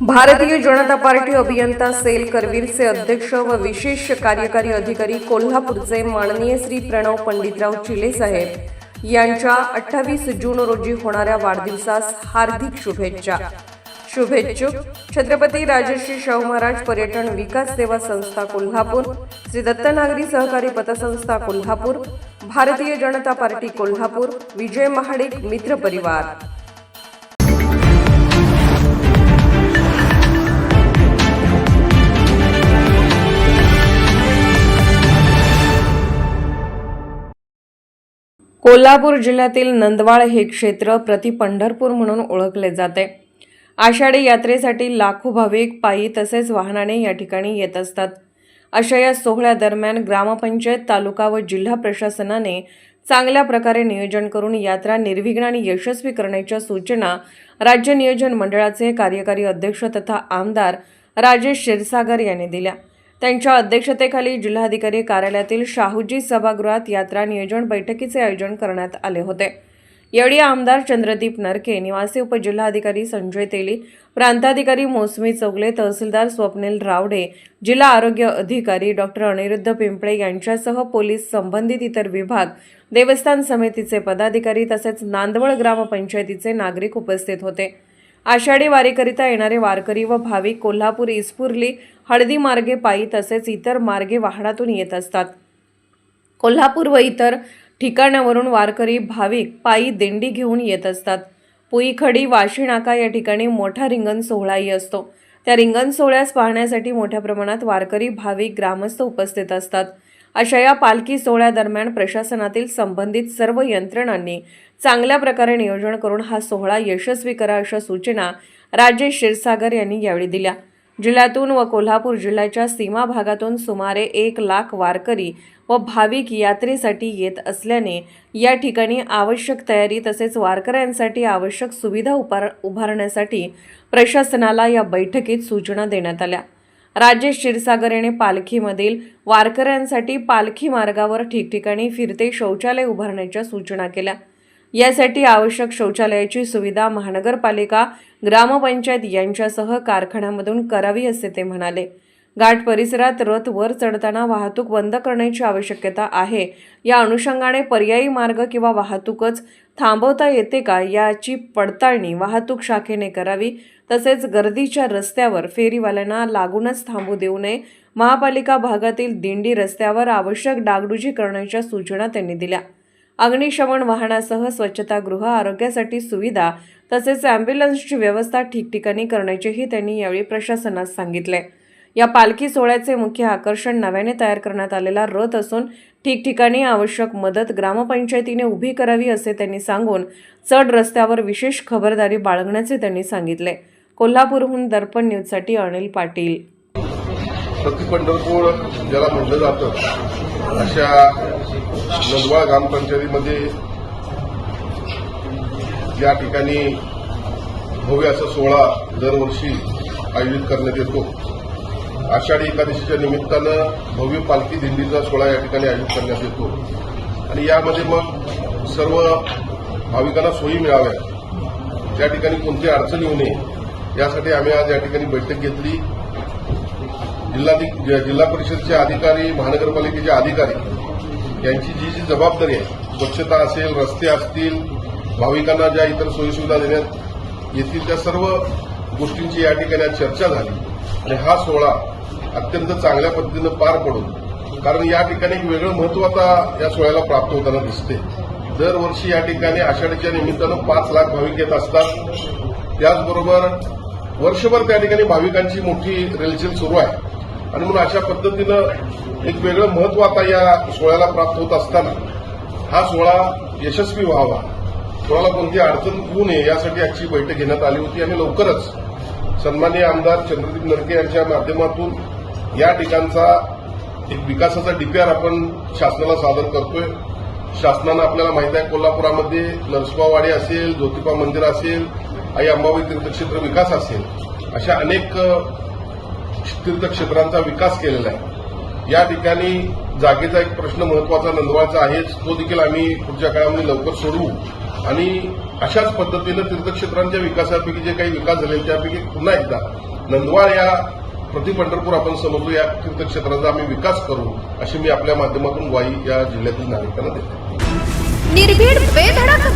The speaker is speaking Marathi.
भारतीय जनता पार्टी अभियंता सेल करवीरचे अध्यक्ष व विशेष कार्यकारी अधिकारी कोल्हापूरचे माननीय श्री प्रणव पंडितराव चिलेसाहेब यांच्या अठ्ठावीस जून रोजी होणाऱ्या वाढदिवसास हार्दिक शुभेच्छा. शुभेच्छुक छत्रपती राजश्री शाहू महाराज पर्यटन विकास सेवा संस्था कोल्हापूर श्री दत्तनागरी सहकारी पतसंस्था कोल्हापूर भारतीय जनता पार्टी कोल्हापूर विजय महाडिक मित्र परिवार. कोल्हापूर जिल्ह्यातील नंदवाळ हे क्षेत्र प्रति पंढरपूर म्हणून ओळखले जाते. आषाढी यात्रेसाठी लाखो भाविक पायी तसेच वाहनाने या ठिकाणी येत असतात. अशा या सोहळ्यादरम्यान ग्रामपंचायत तालुका व जिल्हा प्रशासनाने चांगल्या प्रकारे नियोजन करून यात्रा निर्विघ्न आणि यशस्वी करण्याच्या सूचना राज्य नियोजन मंडळाचे कार्यकारी अध्यक्ष तथा आमदार राजेश क्षीरसागर यांनी दिल्या. त्यांच्या अध्यक्षतेखाली जिल्हाधिकारी कार्यालयातील शाहूजी सभागृहात यात्रा नियोजन बैठकीचे आयोजन करण्यात आले होते. यावेळी आमदार चंद्रदीप नरके निवासी उपजिल्हाधिकारी संजय तेली प्रांताधिकारी मोसमी चौगले तहसीलदार स्वप्नील रावडे जिल्हा आरोग्य अधिकारी डॉक्टर अनिरुद्ध पिंपळे यांच्यासह पोलीस संबंधित इतर विभाग देवस्थान समितीचे पदाधिकारी तसेच नांदवळ ग्रामपंचायतीचे नागरिक उपस्थित होते. आषाढी वारीकरिता येणारे वारकरी व भाविक कोल्हापूर इस्पुर्ली हळदी मार्गे पायी तसेच इतर मार्गे वाहनातून येत असतात. कोल्हापूर व इतर ठिकाणावरून वारकरी भाविक पायी दिंडी घेऊन येत असतात. पुईखडी वाशी नाका या ठिकाणी मोठा रिंगण सोहळाही असतो. त्या रिंगण सोहळ्यास पाहण्यासाठी मोठ्या प्रमाणात वारकरी भाविक ग्रामस्थ उपस्थित असतात. अशा या पालखी सोहळ्यादरम्यान प्रशासनातील संबंधित सर्व यंत्रणांनी चांगल्या प्रकारे नियोजन करून हा सोहळा यशस्वी करा अशा सूचना राजेश क्षीरसागर यांनी यावेळी दिल्या. जिल्ह्यातून व कोल्हापूर जिल्ह्याच्या सीमा भागातून सुमारे एक लाख वारकरी व भाविक यात्रेसाठी येत असल्याने या ठिकाणी आवश्यक तयारी तसेच वारकऱ्यांसाठी आवश्यक सुविधा उभार उभारण्यासाठी प्रशासनाला या बैठकीत सूचना देण्यात आल्या. राजेश क्षीरसागर याने पालखीमधील वारकऱ्यांसाठी पालखी मार्गावर ठिकठिकाणी फिरते शौचालय उभारण्याच्या सूचना केल्या. यासाठी आवश्यक शौचालयाची सुविधा महानगरपालिका ग्रामपंचायत यांच्यासह कारखान्यामधून करावी असे ते म्हणाले. घाट परिसरात रथ वर चढताना वाहतूक बंद करण्याची आवश्यकता आहे. या अनुषंगाने पर्यायी मार्ग किंवा वाहतूकच थांबवता येते का याची पडताळणी वाहतूक शाखेने करावी. तसेच गर्दीच्या रस्त्यावर फेरीवाल्यांना लागूनच थांबू देऊ नये. महापालिका भागातील दिंडी रस्त्यावर आवश्यक डागडुजी करण्याच्या सूचना त्यांनी दिल्या. अग्निशमन वाहनासह स्वच्छतागृह आरोग्यासाठी सुविधा तसेच ॲम्ब्युलन्सची व्यवस्था ठिकठिकाणी करण्याचेही त्यांनी यावेळी प्रशासनास सांगितले. या पालखी सोहळ्याचे मुख्य आकर्षण नव्याने तयार करण्यात आलेला रथ असून ठिकठिकाणी आवश्यक मदत ग्रामपंचायतीने उभी करावी असे त्यांनी सांगून चढ रस्त्यावर विशेष खबरदारी बाळगण्याचे त्यांनी सांगितले. कोल्हापूरहून दर्पण न्यूजसाठी अनिल पाटील. प्रति पंढरपूर ज्याला म्हटलं जातं अशा नंदवाळ ग्रामपंचायतीमध्ये या ठिकाणी भव्य असा सोहळा दरवर्षी आयोजित करण्यात येतो. आषाढी एकादशीच्या निमित्तानं भव्य पालखी दिंडीचा सोहळा या ठिकाणी आयोजित करण्यात येतो. आणि यामध्ये मग सर्व भाविकांना सोयी मिळाव्या त्या ठिकाणी कोणती अडचण येऊ नये यासाठी आम्ही आज या ठिकाणी बैठक घेतली. जिल्हाधिक जिल्हा परिषदचे अधिकारी महानगरपालिकेचे अधिकारी यांची जी जी जबाबदारी आहे स्वच्छता असेल रस्ते असतील भाविकांना ज्या इतर सोयीसुविधा देण्यात येतील त्या सर्व गोष्टींची या ठिकाणी चर्चा झाली. आणि हा सोहळा अत्यंत चांगल्या पद्धतीनं पार पडून कारण या ठिकाणी एक वेगळं महत्त्व आता या सोहळ्याला प्राप्त होताना दिसते. दरवर्षी या ठिकाणी आषाढीच्या निमित्तानं पाच लाख भाविक येत असतात. त्याचबरोबर वर्षभर त्या ठिकाणी भाविकांची मोठी रेलचेल सुरू आहे. आणि म्हणून अशा पद्धतीनं एक वेगळं महत्त्व आता या सोहळ्याला प्राप्त होत असताना हा सोहळा यशस्वी व्हावा. कोणाला कोणती अडचण होऊ नये यासाठी आजची बैठक घेण्यात आली होती आणि लवकरच सन्माननीय आमदार चंद्रदीप नरके यांच्या माध्यमातून या ठिकाणचा एक विकासाचा डीपीआर आपण शासनाला सादर करतोय. शासनानं आपल्याला माहिती आहे कोल्हापुरामध्ये नरसोबावाडी असेल ज्योतिबा मंदिर असेल आई अंबाबाई तीर्थक्षेत्र विकास असेल अशा अनेक तीर्थक्षेत्रांचा विकास केलेला आहे. या ठिकाणी जागेचा एक प्रश्न महत्त्वाचा नंदवाळचा आहेच तो देखील आम्ही पुढच्या काळामध्ये लवकर सोडवू. आणि अशाच पद्धतीनं तीर्थक्षेत्रांच्या विकासापैकी जे काही विकास झाले त्यापैकी पुन्हा एकदा नंदवाळ या प्रतिपंढरपूर आपण समजू या तीर्थक्षेत्राचा आम्ही विकास करू अशी मी आपल्या माध्यमातून वाई या जिल्ह्यातील नागरिकांना देतो. निर्भीड बेधडक